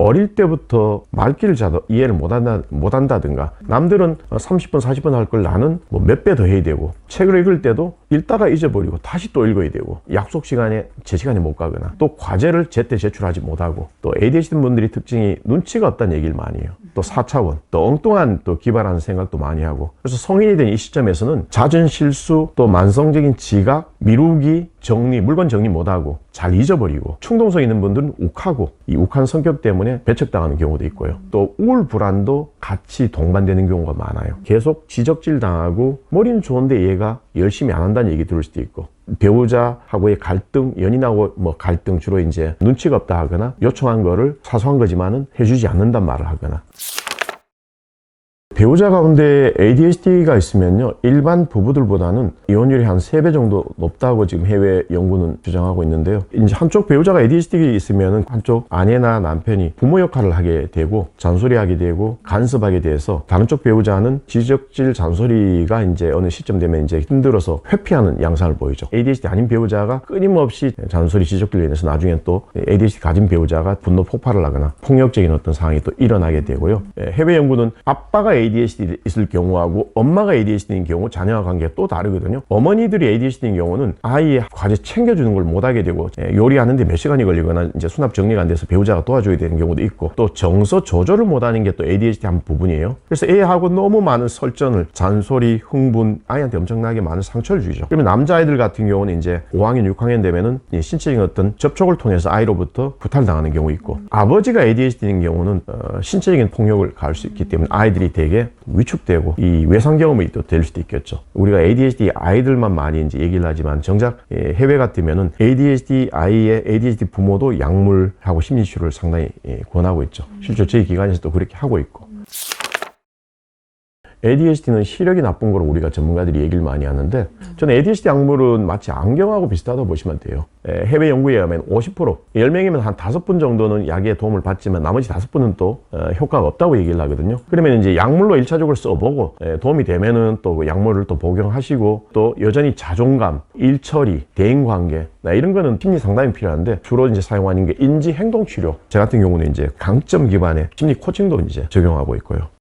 어릴 때부터 말귀를 잘 이해를 못한다, 못한다든가 남들은 30분 40분 할 걸 나는 뭐 몇 배 더 해야 되고 책을 읽을 때도 읽다가 잊어버리고 다시 또 읽어야 되고 약속 시간에 제 시간에 못 가거나 또 과제를 제때 제출하지 못하고 또 ADHD 분들이 특징이 눈치가 없다는 얘기를 많이 해요 또 4차원 또 엉뚱한 또 기발하는 생각도 많이 하고. 그래서 성인이 된 이 시점에서는 잦은 실수 또 만성적인 지각 미루기 정리 물건 정리 못하고 잘 잊어버리고 충동성 있는 분들은 욱하고 이 욱한 성격 때문에 배척당하는 경우도 있고요. 또 우울 불안도 같이 동반되는 경우가 많아요. 계속 지적질 당하고 머리는 좋은데 얘가 열심히 안 한다는 얘기 들을 수도 있고 배우자하고의 갈등, 연인하고 뭐 갈등 주로 이제 눈치가 없다 하거나 요청한 거를 사소한 거지만은 해주지 않는단 말을 하거나 배우자 가운데 ADHD가 있으면요, 일반 부부들보다는 이혼율이 한 3배 정도 높다고 지금 해외 연구는 주장하고 있는데요. 이제 한쪽 배우자가 ADHD가 있으면은 한쪽 아내나 남편이 부모 역할을 하게 되고, 잔소리하게 되고, 간섭하게 돼서 다른 쪽 배우자는 지적질 잔소리가 이제 어느 시점 되면 이제 힘들어서 회피하는 양상을 보이죠. ADHD 아닌 배우자가 끊임없이 잔소리 지적질로 인해서 나중에 또 ADHD 가진 배우자가 분노 폭발을 하거나 폭력적인 어떤 상황이 또 일어나게 되고요. 예, 해외 연구는 아빠가 ADHD 있을 경우하고 엄마가 ADHD인 경우 자녀와 관계가 또 다르거든요. 어머니들이 ADHD인 경우는 아이의 과제 챙겨주는 걸 못하게 되고 예, 요리하는데 몇 시간이 걸리거나 이제 수납 정리가 안 돼서 배우자가 도와줘야 되는 경우도 있고 또 정서 조절을 못하는 게 또 ADHD 한 부분이에요. 그래서 애하고 너무 많은 설전을 잔소리, 흥분, 아이한테 엄청나게 많은 상처를 주죠. 그러면 남자아이들 같은 경우는 이제 5학년, 6학년 되면은 이 신체적인 어떤 접촉을 통해서 아이로부터 구탈당하는 경우 있고 아버지가 ADHD인 경우는 어, 신체적인 폭력을 가할 수 있기 때문에 아이들이 되게 위축되고 이 외상 경험이 또 될 수도 있겠죠. 우리가 ADHD 아이들만 많이 이제 얘기를 하지만 정작 예, 해외 같으면은 ADHD 아이의 ADHD 부모도 약물하고 심리치료를 상당히 예, 권하고 있죠. 실제 저희 기관에서도 그렇게 하고 있고. ADHD는 시력이 나쁜 걸 우리가 전문가들이 얘기를 많이 하는데 저는 ADHD 약물은 마치 안경하고 비슷하다고 보시면 돼요. 에, 해외 연구에 의하면 50% 10명이면 한 5분 정도는 약의 도움을 받지만 나머지 5분은 또 어, 효과가 없다고 얘기를 하거든요. 그러면 이제 약물로 1차적으로 써보고 에, 도움이 되면은 또그 약물을 또 복용하시고 또 여전히 자존감, 일처리, 대인관계 나 이런 거는 심리 상담이 필요한데 주로 이제 사용하는 게 인지 행동 치료. 저 같은 경우는 이제 강점 기반의 심리 코칭도 이제 적용하고 있고요.